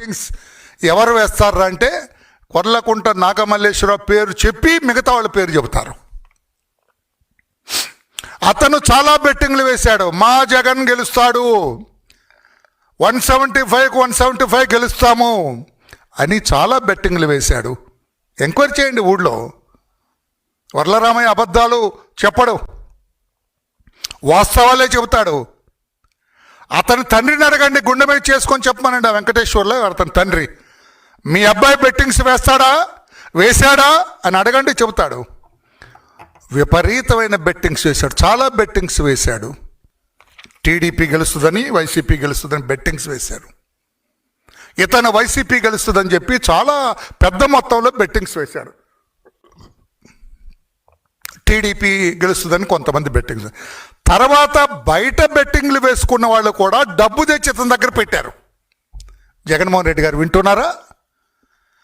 Bettings ఎవరు వేస్తారా అంటే కొర్లకుంట నాగమల్లేశ్వరరావు పేరు చెప్పి మిగతా వాళ్ళ పేరు చెబుతారు. అతను చాలా బెట్టింగ్లు వేశాడు. మా జగన్ గెలుస్తాడు. వన్ సెవెంటీ ఫైవ్కి వన్ సెవెంటీ ఫైవ్ గెలుస్తాము అని చాలా బెట్టింగ్లు వేశాడు. ఎంక్వైరీ చేయండి ఊళ్ళో. వరలరామయ్య అబద్ధాలు చెప్పడు. వాస్తవాలే చెబుతాడు. అతని తండ్రిని అడగండి గుండె మీద చేసుకొని చెప్పమనండి ఆ వెంకటేశ్వర్లో. అతని తండ్రి మీ అబ్బాయి బెట్టింగ్స్ వేస్తాడా? వేశాడా? అని అడగండి చెబుతాడు. విపరీతమైన బెట్టింగ్స్ వేశాడు చాలా బెట్టింగ్స్ వేశాడు. టీడీపీ గెలుస్తుందని వైసీపీ గెలుస్తుందని బెట్టింగ్స్ వేశారు. ఇతను వైసీపీ గెలుస్తుందని చెప్పి చాలా పెద్ద మొత్తంలో బెట్టింగ్స్ వేశాడు. టీడీపీ గెలుస్తుందని కొంతమంది బెట్టింగ్ తర్వాత బయట బెట్టింగ్లు వేసుకున్న వాళ్ళు కూడా డబ్బు తెచ్చి ఇతని దగ్గర పెట్టారు. జగన్మోహన్ రెడ్డి గారు వింటున్నారా?